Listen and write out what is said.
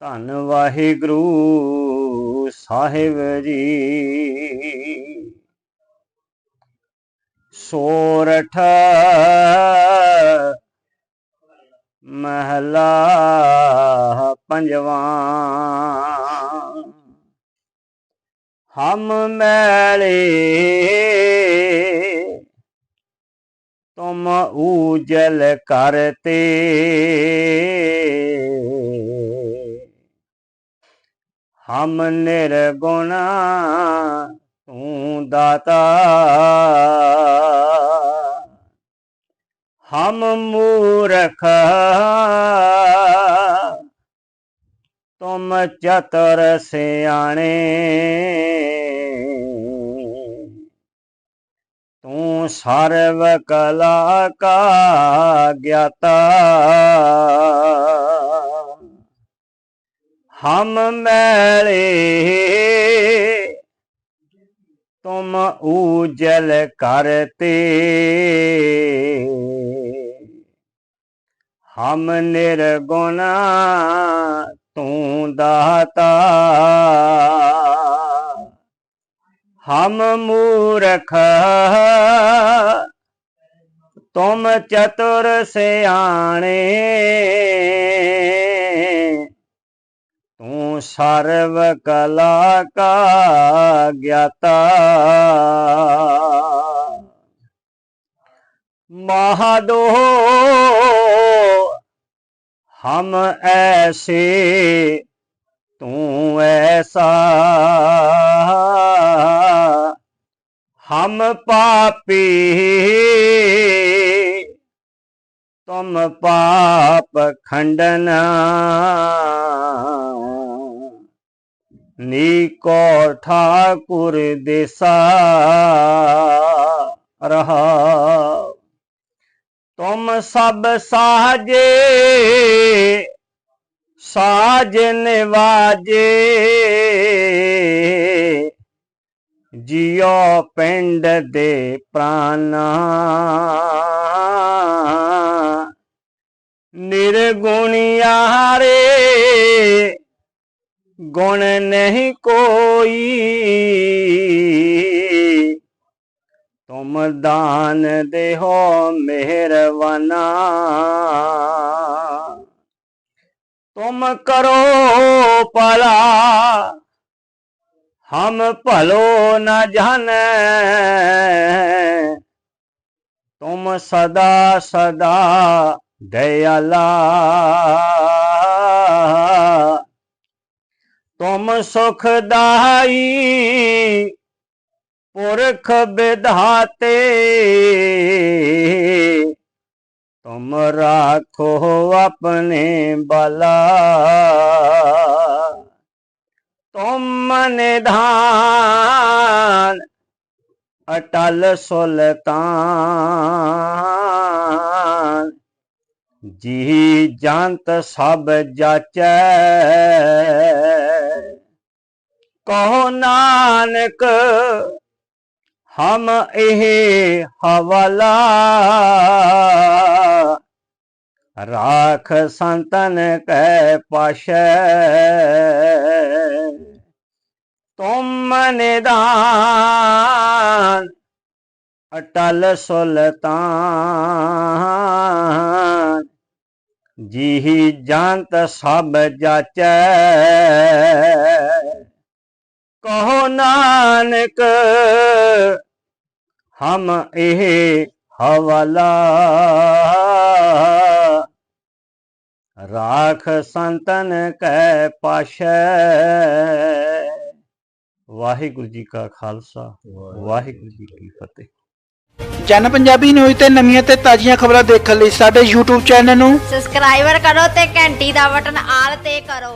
ਧੰਨ ਵਾਹਿਗੁਰੂ ਸਾਹਿਬ ਜੀ। ਸੋਰਠ ਮਹਲਾ ਪੰਜਵਾਂ। ਹਮ ਮੈਲੇ ਊਜਲ ਕਰਤੇ। ਹਮ ਨਿਰਗੁਣ ਤੂੰ ਦਾਤਾ। ਹਮ ਮੂਰਖ ਤੁਮ ਚਤੁਰ ਸਿਆਣੇ। ਤੂੰ ਸਰਵ ਕਲਾ ਕਾ ਗਿਆਤਾ। ਹਮ ਮੈਲੇ ਤੁਮ ਊਜਲ ਕਰਤੇ। ਹਮ ਨਿਰਗੁਣਾ ਤੂੰ ਦਾਤਾ। ਹਮ ਮੂਰਖ, ਤੁਮ ਚਤੁਰ ਸਿਆਣੇ। ਤੂੰ ਸਰਵ ਕਲਾ ਕਾ ਗਿਆਤਾ। ਮਹਾਦੋ, ਹਮ ਐਸੇ ਤੂੰ ਐਸਾ ਹਮ ਪਾਪੀ ਤੁਮ ਪਾਪ ਖੰਡਨਾ ਨੀਕੋ ਠਾਕੁਰ ਦੇਸਾ ਰਹਾ। ਤੁਮ ਸਭ ਸਾਜੇ ਸਾਜ ਨਿਵਾਜੇ। ਜਿਉ ਪਿੰਡ ਦੇ ਪ੍ਰਾਨਾ। ਨਿਰਗੁਣਿਆ ਰੇ ਗੁਣ ਨਹੀਂ ਕੋਈ। ਤੁਮ ਦਾਨ ਦੇਹੋ ਮਿਹਰਵਾਨਾ ਤੁਮ ਕਰੋ ਭਲਾ। ਹਮ ਭਲੋ ਨ ਜਾਣੈ। ਤੁਮ ਸਦਾ ਸਦਾ ਦਇਆਲਾ। ਤੁਮ ਸੁਖਦਾਈ ਪੁਰਖ ਵਿਧਾਤੇ ਤੁਮ ਰਾਖੋ ਆਪਣੇ ਬਲਾ। ਤੁਮ ਨਿਧਾਨ ਅਟਲ ਸੁਲਤਾਨ ਜੀ ਜੰਤ ਸਭ ਜਾਚੈ, ਕਹੋ ਨਾਨਕ, ਹਮ ਇਹ ਹਵਾਲਾ। ਰਾਖ ਸੰਤਨ ਕੈ ਪਾਸ਼ੈ ਤੁਮ ਨਿਦਾਨ ਅਟਲ ਸੁਲਤਾਨ। ਜੀ ਜੰਤ ਸਭ ਜਾਚੈ, ਕਹੋ ਨਾਨਕ, ਹਮ ਇਹ ਹਵਾਲਾ। ਰਾਖ ਸੰਤਨ ਕੈ ਪਾਸ਼ੈ ਵਾਹਿਗੁਰੂ ਜੀ ਕਾ ਖਾਲਸਾ ਵਾਹਿਗੁਰੂ ਜੀ ਕੀ ਫਤਿਹ। ਜਨ ਪੰਜਾਬੀ ਨਿਊਜ਼ ਤੇ ਨਵੀਆਂ ਤੇ ਤਾਜ਼ੀਆਂ ਖਬਰਾਂ ਦੇਖਣ ਲਈ ਸਾਡੇ YouTube ਚੈਨਲ ਨੂੰ ਸਬਸਕ੍ਰਾਈਬਰ ਕਰੋ ਤੇ ਘੰਟੀ ਦਾ ਬਟਨ ਆਲ ਤੇ ਕਰੋ।